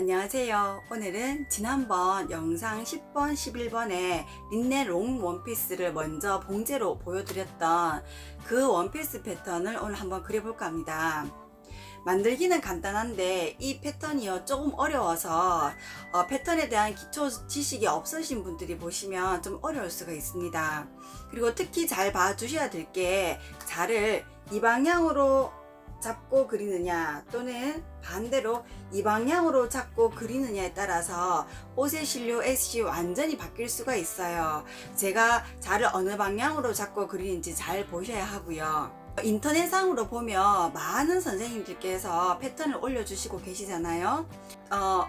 안녕하세요. 오늘은 지난번 영상 10번, 11번에 린넨 롱 원피스를 먼저 봉제로 보여드렸던 그 원피스 패턴을 오늘 한번 그려볼까 합니다. 만들기는 간단한데 이 패턴이요 조금 어려워서 어, 패턴에 대한 기초 지식이 없으신 분들이 보시면 좀 어려울 수가 있습니다. 그리고 특히 잘 봐주셔야 될 게 자를 이 방향으로 잡고 그리느냐 또는 반대로 이 방향으로 잡고 그리느냐에 따라서 옷의 실루엣이 완전히 바뀔 수가 있어요. 제가 자를 어느 방향으로 잡고 그리는지 잘 보셔야 하고요. 인터넷상으로 보면 많은 선생님들께서 패턴을 올려주시고 계시잖아요. 어,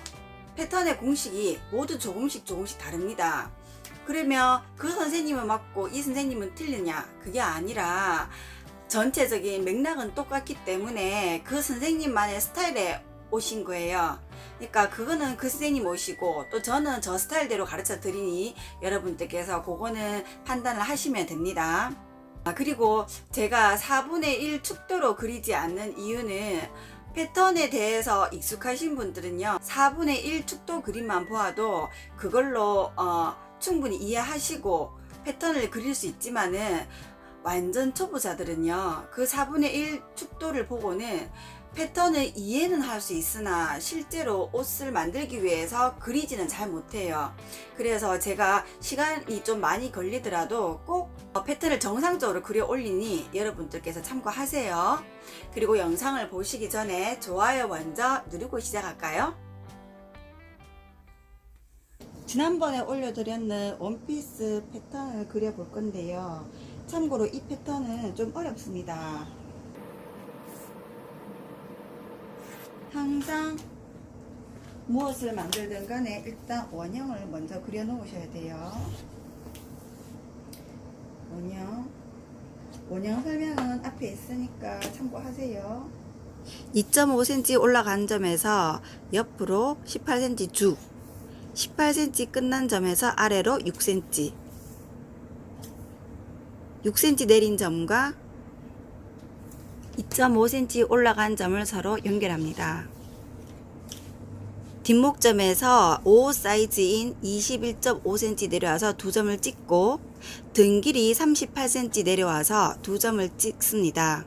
패턴의 공식이 모두 조금씩 조금씩 다릅니다. 그러면 그 선생님은 맞고 이 선생님은 틀리냐? 그게 아니라 전체적인 맥락은 똑같기 때문에 그 선생님만의 스타일에 오신 거예요. 그러니까 그거는 그 선생님 오시고 또 저는 저 스타일대로 가르쳐 드리니 여러분들께서 그거는 판단을 하시면 됩니다. 아, 그리고 제가 4분의 1 축도로 그리지 않는 이유는 패턴에 대해서 익숙하신 분들은요 4분의 1 축도 그림만 보아도 그걸로 어, 충분히 이해하시고 패턴을 그릴 수 있지만은 완전 초보자들은요 그 4분의 1 축도를 보고는 패턴을 이해는 할 수 있으나 실제로 옷을 만들기 위해서 그리지는 잘 못해요. 그래서 제가 시간이 좀 많이 걸리더라도 꼭 패턴을 정상적으로 그려 올리니 여러분들께서 참고하세요. 그리고 영상을 보시기 전에 좋아요 먼저 누르고 시작할까요? 지난번에 올려드렸는 원피스 패턴을 그려볼 건데요. 참고로 이 패턴은 좀 어렵습니다. 항상 무엇을 만들든 간에 일단 원형을 먼저 그려 놓으셔야 돼요. 원형. 원형 설명은 앞에 있으니까 참고하세요. 2.5cm 올라간 점에서 옆으로 18cm 쭉, 18cm 끝난 점에서 아래로 6cm, 6cm 내린 점과 2.5cm 올라간 점을 서로 연결합니다. 뒷목점에서 5 사이즈인 21.5cm 내려와서 두 점을 찍고 등 길이 38cm 내려와서 두 점을 찍습니다.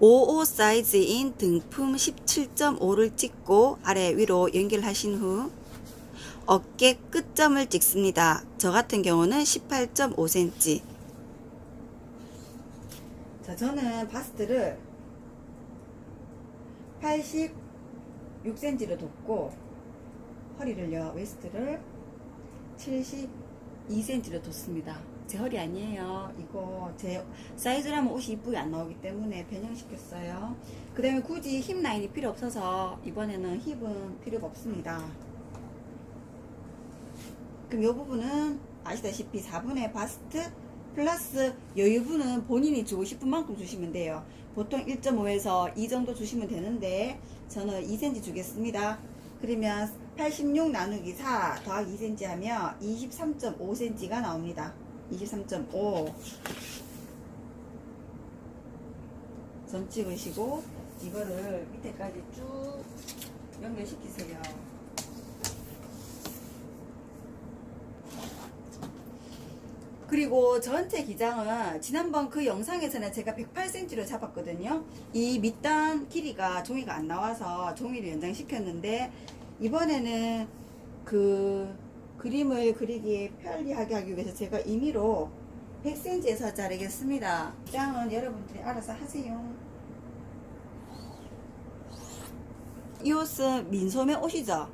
(55) 사이즈인 등품 17.5를 찍고 아래 위로 연결하신 후 어깨 끝점을 찍습니다. 저 같은 경우는 18.5cm. 자, 저는 바스트를 86cm로 뒀고 허리를요, 웨스트를 72cm로 뒀습니다. 제 허리 아니에요. 이거 제 사이즈라면 옷이 이쁘게 안 나오기 때문에 변형시켰어요. 그 다음에 굳이 힙 라인이 필요 없어서 이번에는 힙은 필요가 없습니다. 그럼 이 부분은 아시다시피 4분의 바스트 플러스 여유분은 본인이 주고 싶은 만큼 주시면 돼요. 보통 1.5에서 2 정도 주시면 되는데 저는 2cm 주겠습니다. 그러면 86 나누기 4 더하기 2cm 하면 23.5cm가 나옵니다. 23.5. 점 찍으시고 이거를 밑에까지 쭉 연결시키세요. 그리고 전체 기장은 지난번 그 영상에서는 제가 108cm로 잡았거든요. 이 밑단 길이가 종이가 안 나와서 종이를 연장시켰는데 이번에는 그 그림을 그리기 편리하게 하기 위해서 제가 임의로 100cm에서 자르겠습니다. 기장은 여러분들이 알아서 하세요. 이 옷은 민소매 옷이죠.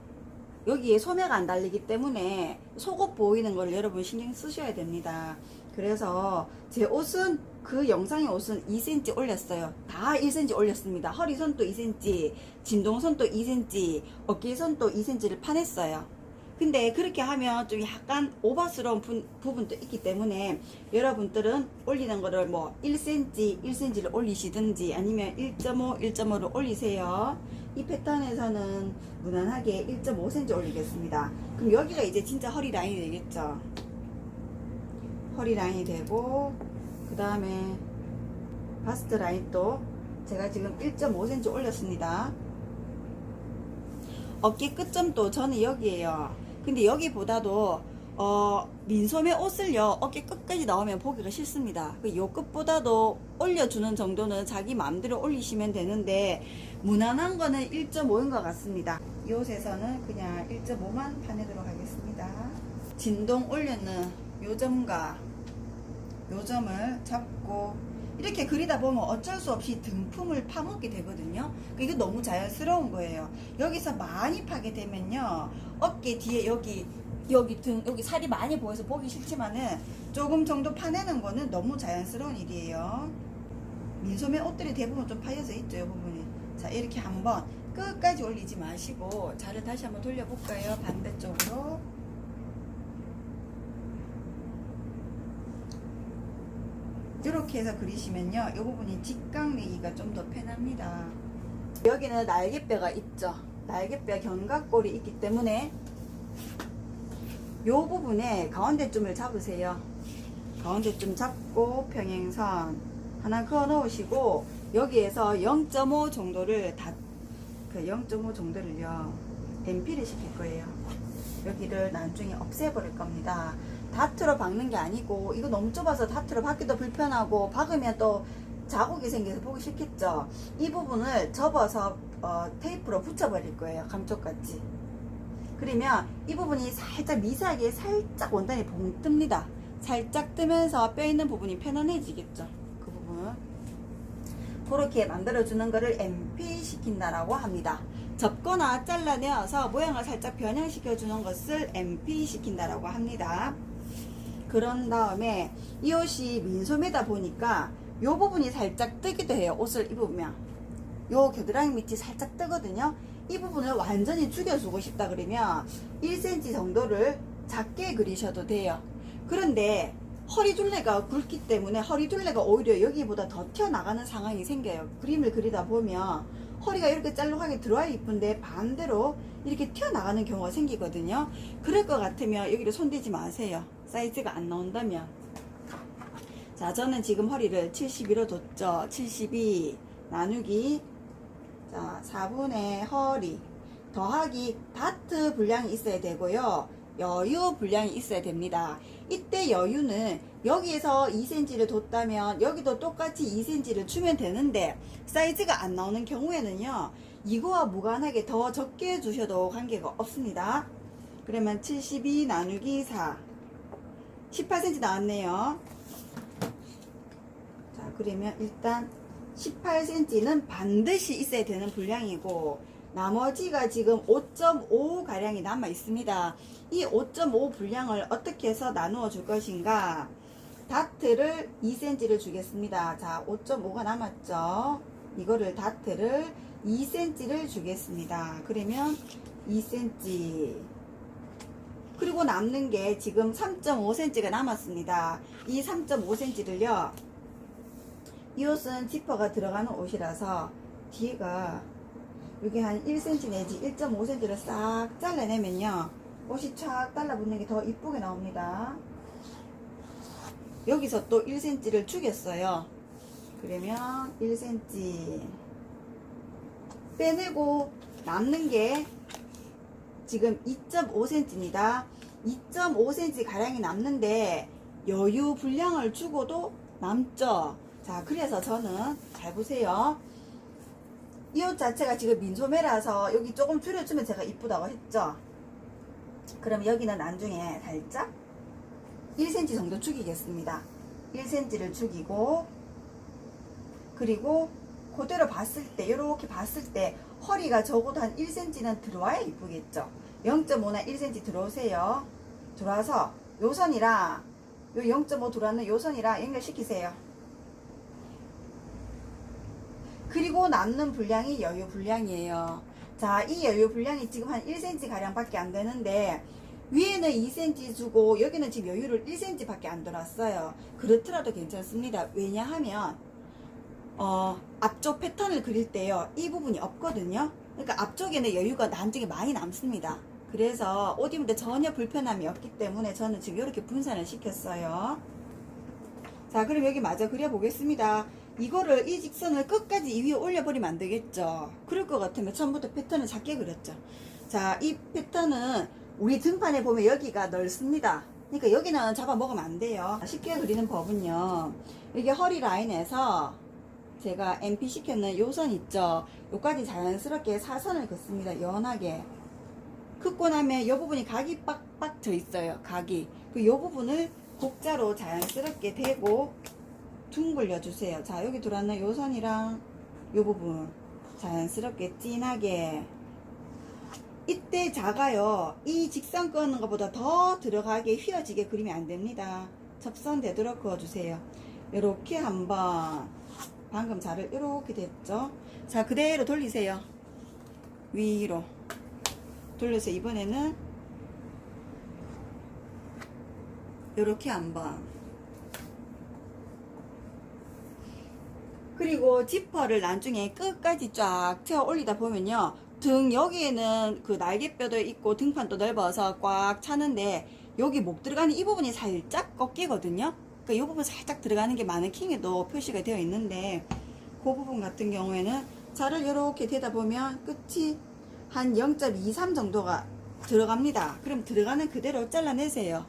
여기에 소매가 안 달리기 때문에 속옷 보이는 걸 여러분 신경 쓰셔야 됩니다. 그래서 제 옷은 그 영상의 옷은 2cm 올렸어요. 다 1cm 올렸습니다. 허리선도 2cm, 진동선도 2cm, 어깨선도 2cm를 파냈어요. 근데 그렇게 하면 좀 약간 오버스러운 부, 부분도 있기 때문에 여러분들은 올리는 거를 뭐 1cm, 1cm를 올리시든지 아니면 1.5, 1.5를 올리세요. 이 패턴에서는 무난하게 1.5cm 올리겠습니다. 그럼 여기가 이제 진짜 허리 라인이 되겠죠. 허리 라인이 되고 그 다음에 바스트 라인도 제가 지금 1.5cm 올렸습니다. 어깨 끝점도 저는 여기에요. 근데 여기보다도 어, 민소매 옷을요 어깨 끝까지 나오면 보기가 싫습니다. 그요 끝보다도 올려주는 정도는 자기 마음대로 올리시면 되는데 무난한 거는 1.5인 것 같습니다. 이 옷에서는 그냥 1.5만 파내도록 하겠습니다. 진동 올려는 요 점과 요 점을 잡고 이렇게 그리다 보면 어쩔 수 없이 등품을 파먹게 되거든요. 이게 너무 자연스러운 거예요. 여기서 많이 파게 되면요. 어깨 뒤에 여기 여기 등 여기 살이 많이 보여서 보기 싫지만은 조금 정도 파내는 거는 너무 자연스러운 일이에요. 민소매 옷들이 대부분 좀 파여져 있죠, 이 부분이. 자, 이렇게 한번 끝까지 올리지 마시고 자를 다시 한번 돌려볼까요? 반대쪽으로. 이렇게 해서 그리시면요. 이 부분이 직각 내기가 좀 더 편합니다. 여기는 날개뼈가 있죠. 날개뼈 견갑골이 있기 때문에 이 부분에 가운데쯤을 잡으세요. 가운데쯤 잡고 평행선 하나 그어 놓으시고 여기에서 0.5 정도를 다 그 0.5 정도를요 엠피를 시킬 거예요. 여기를 나중에 없애버릴 겁니다. 다트로 박는 게 아니고 이거 너무 좁아서 다트로 박기도 불편하고 박으면 또 자국이 생겨서 보기 싫겠죠. 이 부분을 접어서 어, 테이프로 붙여버릴 거예요. 감쪽같이. 그러면 이 부분이 살짝 미세하게 살짝 원단이 봉 뜹니다. 살짝 뜨면서 뼈 있는 부분이 편안해지겠죠. 그 부분. 그렇게 만들어주는 거를 MP 시킨다라고 합니다. 접거나 잘라내어서 모양을 살짝 변형시켜 주는 것을 MP 시킨다라고 합니다. 그런 다음에 이 옷이 민소매다 보니까 이 부분이 살짝 뜨기도 해요. 옷을 입으면. 요 겨드랑이 밑이 살짝 뜨거든요. 이 부분을 완전히 죽여주고 싶다 그러면 1cm 정도를 작게 그리셔도 돼요. 그런데 허리 둘레가 굵기 때문에 허리 둘레가 오히려 여기보다 더 튀어나가는 상황이 생겨요. 그림을 그리다 보면 허리가 이렇게 짤록하게 들어야 이쁜데 반대로 이렇게 튀어나가는 경우가 생기거든요. 그럴 것 같으면 여기를 손대지 마세요. 사이즈가 안 나온다면. 자, 저는 지금 허리를 72로 뒀죠. 72 나누기 자, 4분의 허리 더하기 다트 분량이 있어야 되고요. 여유 분량이 있어야 됩니다. 이때 여유는 여기에서 2cm를 뒀다면 여기도 똑같이 2cm를 주면 되는데 사이즈가 안 나오는 경우에는요. 이거와 무관하게 더 적게 주셔도 관계가 없습니다. 그러면 72 나누기 4 18cm 나왔네요. 자, 그러면 일단 18cm는 반드시 있어야 되는 분량이고 나머지가 지금 5.5 가량이 남아 있습니다. 이 5.5 분량을 어떻게 해서 나누어 줄 것인가? 다트를 2cm를 주겠습니다. 자, 5.5가 남았죠. 이거를 다트를 2cm를 주겠습니다. 그러면 2cm. 그리고 남는 게 지금 3.5cm가 남았습니다. 이 3.5cm를요. 이 옷은 지퍼가 들어가는 옷이라서 뒤에가 여기 한 1cm 내지 1.5cm를 싹 잘라내면요 옷이 촥 달라붙는 게 더 이쁘게 나옵니다 여기서 또 1cm를 주겠어요 그러면 1cm 빼내고 남는 게 지금 2.5cm입니다 2.5cm 가량이 남는데 여유 분량을 주고도 남죠 자, 그래서 저는 잘 보세요. 이 옷 자체가 지금 민소매라서 여기 조금 줄여주면 제가 이쁘다고 했죠. 그럼 여기는 나중에 살짝 1cm 정도 죽이겠습니다. 1cm를 죽이고 그리고 그대로 봤을 때 이렇게 봤을 때 허리가 적어도 한 1cm는 들어와야 이쁘겠죠. 0.5나 1cm 들어오세요. 들어와서 요 선이랑 요 0.5 들어왔는 요 선이랑 연결시키세요. 그리고 남는 분량이 여유 분량이에요. 자, 이 여유 분량이 지금 한 1cm 가량밖에 안 되는데 위에는 2cm 주고 여기는 지금 여유를 1cm 밖에 안 들어왔어요. 그렇더라도 괜찮습니다. 왜냐하면 어, 앞쪽 패턴을 그릴 때요. 이 부분이 없거든요. 그러니까 앞쪽에는 여유가 나중에 많이 남습니다. 그래서 옷때 전혀 불편함이 없기 때문에 저는 지금 이렇게 분산을 시켰어요. 자, 그럼 여기 마저 그려보겠습니다. 이거를 이 직선을 끝까지 이 위에 올려버리면 안 되겠죠. 그럴 것 같으면 처음부터 패턴을 작게 그렸죠. 자, 이 패턴은 우리 등판에 보면 여기가 넓습니다. 그러니까 여기는 잡아 먹으면 안 돼요. 쉽게 그리는 법은요. 이게 허리 라인에서 제가 MP 시켰는 요선 있죠. 요까지 자연스럽게 사선을 긋습니다. 연하게. 긋고 나면 이 부분이 각이 빡빡 져 있어요. 각이. 그요 부분을 곡자로 자연스럽게 대고 둥글려 주세요. 자, 여기 들어왔는 요 선이랑 요 부분 자연스럽게 진하게 이때 작아요. 이 직선 끄는 것보다 더 들어가게 휘어지게 그리면 안 됩니다. 접선 되도록 그어주세요. 이렇게 한번 방금 자를 이렇게 됐죠. 자, 그대로 돌리세요. 위로 돌려서 이번에는 이렇게 한번. 그리고 지퍼를 나중에 끝까지 쫙 채워 올리다 보면요. 등 여기에는 그 날개뼈도 있고 등판도 넓어서 꽉 차는데 여기 목 들어가는 이 부분이 살짝 꺾이거든요. 그러니까 이 부분 살짝 들어가는 게 마네킹에도 표시가 되어 있는데 그 부분 같은 경우에는 자를 이렇게 대다 보면 끝이 한 0.23 정도가 들어갑니다 그럼 들어가는 그대로 잘라내세요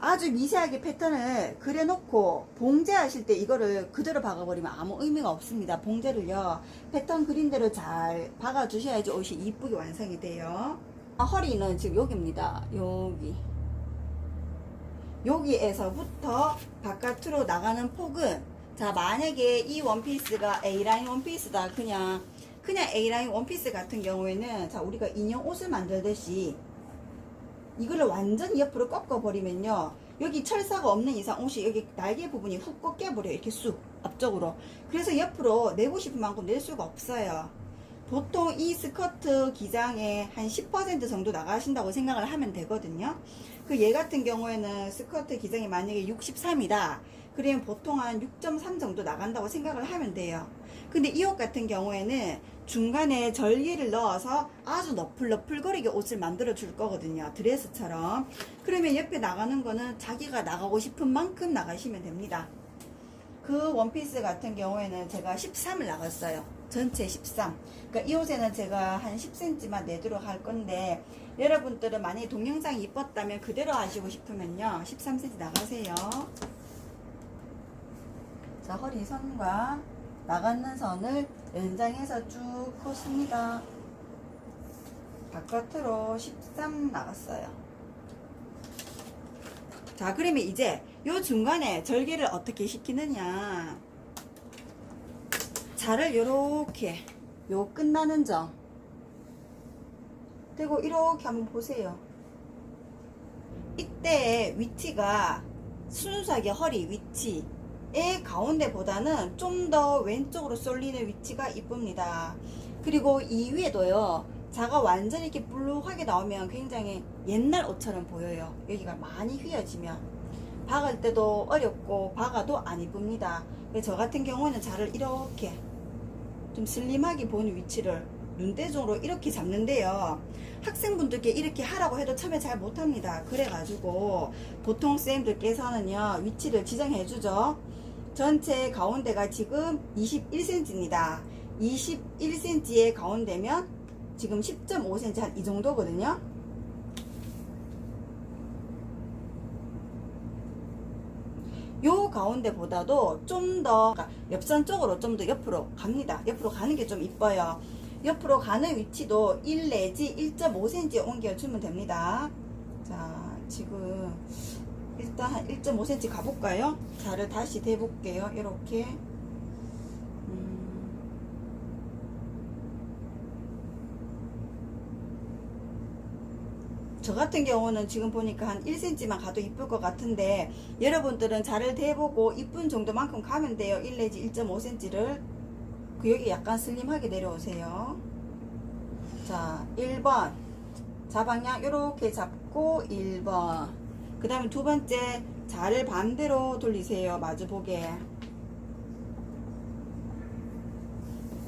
아주 미세하게 패턴을 그려놓고 봉제하실 때 이거를 그대로 박아버리면 아무 의미가 없습니다. 봉제를요 패턴 그린 대로 잘 박아주셔야지 옷이 이쁘게 완성이 돼요. 아, 허리는 지금 여기입니다. 여기 여기에서부터 바깥으로 나가는 폭은 자 만약에 이 원피스가 A라인 원피스다 그냥 그냥 A라인 원피스 같은 경우에는 자 우리가 인형 옷을 만들듯이 이거를 완전히 옆으로 꺾어버리면요. 여기 철사가 없는 이상 옷이 여기 날개 부분이 훅 꺾여버려요. 이렇게 쑥 앞쪽으로. 그래서 옆으로 내고 싶은 만큼 낼 수가 없어요. 보통 이 스커트 기장에 한 10% 정도 나가신다고 생각을 하면 되거든요. 그 얘 같은 경우에는 스커트 기장이 만약에 63이다. 그러면 보통 한 6.3 정도 나간다고 생각을 하면 돼요. 근데 이 옷 같은 경우에는 중간에 절개를 넣어서 아주 너플너플거리게 옷을 만들어 줄 거거든요. 드레스처럼. 그러면 옆에 나가는 거는 자기가 나가고 싶은 만큼 나가시면 됩니다. 그 원피스 같은 경우에는 제가 13을 나갔어요. 전체 13. 그러니까 이 옷에는 제가 한 10cm만 내도록 할 건데 여러분들은 만약에 동영상이 이뻤다면 그대로 하시고 싶으면요. 13cm 나가세요. 자, 허리 선과 나가는 선을 연장해서 쭉 컸습니다. 바깥으로 13 나갔어요. 자, 그러면 이제 요 중간에 절개를 어떻게 시키느냐. 자를 요렇게 요 끝나는 점 그리고 이렇게 한번 보세요. 이때 위치가 순수하게 허리 위치 의 가운데보다는 좀 더 왼쪽으로 쏠리는 위치가 이쁩니다. 그리고 이 위에도요. 자가 완전히 이렇게 블룩하게 나오면 굉장히 옛날 옷처럼 보여요. 여기가 많이 휘어지면 박을 때도 어렵고 박아도 안 이쁩니다. 저 같은 경우는 자를 이렇게 좀 슬림하게 보는 위치를 눈대중으로 이렇게 잡는데요. 학생분들께 이렇게 하라고 해도 처음에 잘 못합니다. 그래가지고 보통 쌤들께서는요 위치를 지정해 주죠. 전체 가운데가 지금 21cm입니다. 21cm의 가운데면 지금 10.5cm 한 이 정도거든요. 요 가운데보다도 좀 더 옆선 쪽으로 좀 더 옆으로 갑니다. 옆으로 가는 게 좀 이뻐요. 옆으로 가는 위치도 1 내지 1.5cm 옮겨주면 됩니다. 자, 지금 일단 한 1.5cm 가볼까요? 자를 다시 대볼게요. 이렇게. 음. 저 같은 경우는 지금 보니까 한 1cm만 가도 이쁠 것 같은데 여러분들은 자를 대보고 이쁜 정도만큼 가면 돼요. 1 내지 1.5cm를 그 여기 약간 슬림하게 내려오세요. 자, 1번. 자 방향 이렇게 잡고 1번. 그 다음에 두 번째 자를 반대로 돌리세요. 마주보게.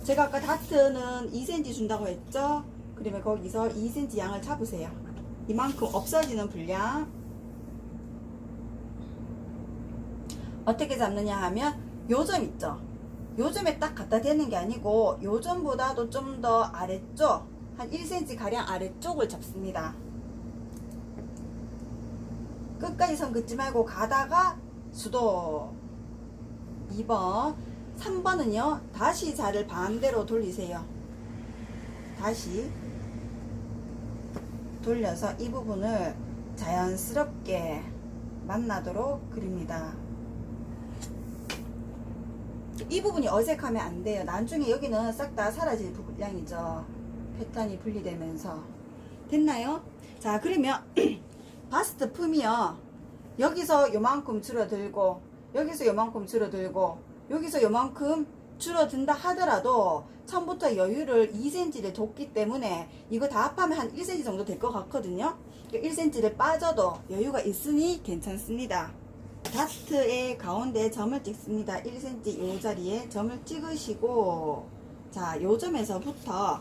제가 아까 다트는 2cm 준다고 했죠? 그러면 거기서 2cm 양을 잡으세요. 이만큼 없어지는 분량. 어떻게 잡느냐 하면 요점 있죠? 요점에 딱 갖다 대는 게 아니고 요점보다도 좀 더 아래쪽 한 1cm 가량 아래쪽을 잡습니다. 끝까지 선 긋지 말고 가다가 수도 2번 3번은요 다시 자를 반대로 돌리세요 다시 돌려서 이 부분을 자연스럽게 만나도록 그립니다 이 부분이 어색하면 안 돼요. 나중에 여기는 싹 다 사라질 분량이죠. 패턴이 분리되면서. 됐나요? 자 그러면 바스트 품이요. 여기서 요만큼 줄어들고 여기서 요만큼 줄어들고 여기서 요만큼 줄어든다 하더라도 처음부터 여유를 2cm를 뒀기 때문에 이거 다 합하면 한 1cm 정도 될 것 같거든요. 1cm를 빠져도 여유가 있으니 괜찮습니다 다트의 가운데 점을 찍습니다 1cm 요 자리에 점을 찍으시고 자 요 점에서부터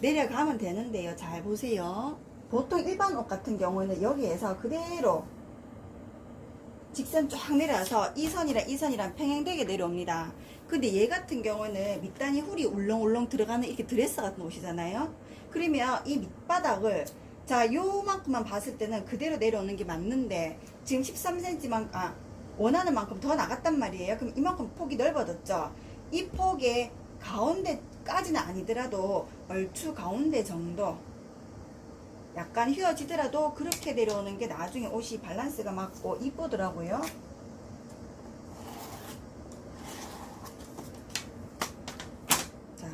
내려가면 되는데요 잘 보세요 보통 일반 옷 같은 경우에는 여기에서 그대로 직선 쫙 내려서 이 선이랑 이 선이랑 평행되게 내려옵니다. 근데 얘 같은 경우는 밑단이 훌이 울렁울렁 들어가는 이렇게 드레스 같은 옷이잖아요. 그러면 이 밑바닥을 자 요만큼만 봤을 때는 그대로 내려오는 게 맞는데 지금 13cm만 아 원하는 만큼 더 나갔단 말이에요. 그럼 이만큼 폭이 넓어졌죠. 이 폭의 가운데까지는 아니더라도 얼추 가운데 정도 약간 휘어지더라도 그렇게 내려오는 게 나중에 옷이 밸런스가 맞고 이쁘더라고요. 자,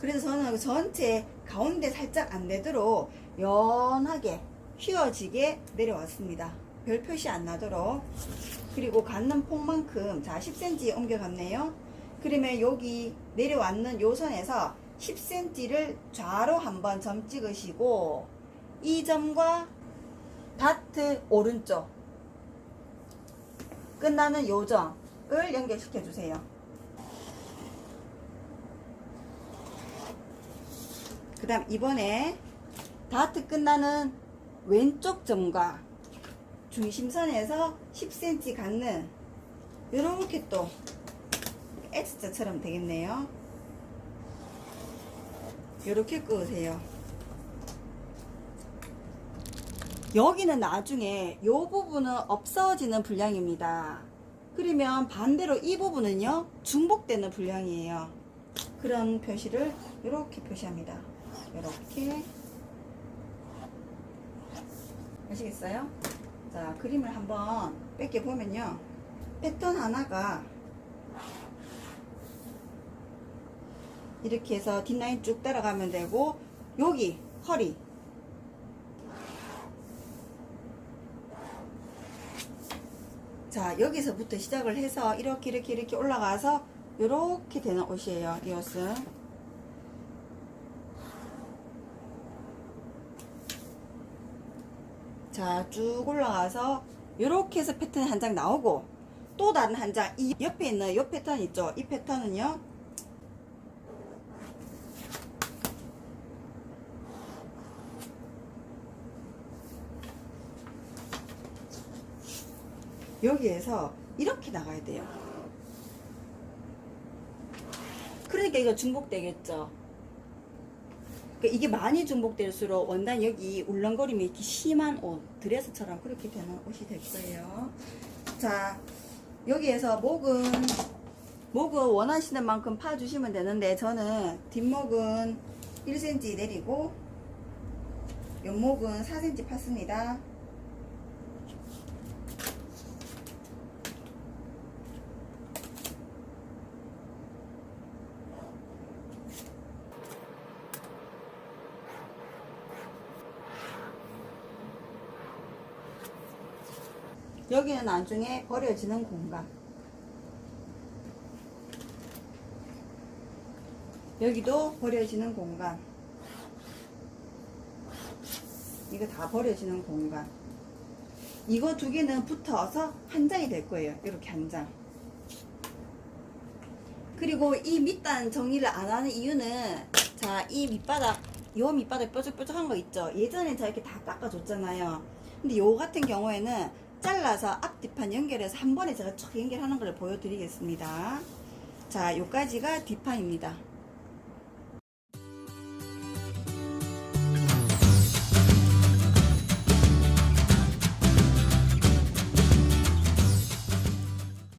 그래서 저는 그 전체 가운데 살짝 안 되도록 연하게 휘어지게 내려왔습니다. 별 표시 안 나도록. 그리고 갖는 폭만큼, 자, 10cm 옮겨갔네요. 그러면 여기 내려왔는 요 선에서 10cm를 좌로 한번 점 찍으시고, 이 점과 다트 오른쪽 끝나는 요 점을 연결시켜 주세요. 그 다음 이번에 다트 끝나는 왼쪽 점과 중심선에서 10cm 갖는 이렇게 또 X자처럼 되겠네요. 이렇게 끄세요. 여기는 나중에 이 부분은 없어지는 분량입니다. 그러면 반대로 이 부분은요 중복되는 분량이에요. 그런 표시를 이렇게 표시합니다. 이렇게 아시겠어요? 자 그림을 한번 뺏겨 보면요. 패턴 하나가 이렇게 해서 뒷라인 쭉 따라가면 되고 여기 허리. 자 여기서부터 시작을 해서 이렇게 이렇게 이렇게 올라가서 이렇게 되는 옷이에요 이 옷은 자 쭉 올라가서 이렇게 해서 패턴 한 장 나오고 또 다른 한 장 이 옆에 있는 이 패턴 있죠 이 패턴은요 여기에서 이렇게 나가야 돼요. 그러니까 이거 중복되겠죠. 그러니까 이게 많이 중복될수록 원단 여기 울렁거림이 이렇게 심한 옷, 드레스처럼 그렇게 되는 옷이 될 거예요. 자, 여기에서 목은 목은 원하시는 만큼 파주시면 되는데 저는 뒷목은 1cm 내리고 옆목은 4cm 팠습니다. 여기는 나중에 버려지는 공간. 여기도 버려지는 공간. 이거 다 버려지는 공간. 이거 두 개는 붙어서 한 장이 될 거예요. 이렇게 한 장. 그리고 이 밑단 정리를 안 하는 이유는 자 이 밑바닥 요 밑바닥 뾰족뾰족한 거 있죠 예전에 저 이렇게 다 깎아줬잖아요 근데 요 같은 경우에는 잘라서 앞뒤판 연결해서 한 번에 제가 쭉 연결하는 걸 보여드리겠습니다. 자 요까지가 뒷판입니다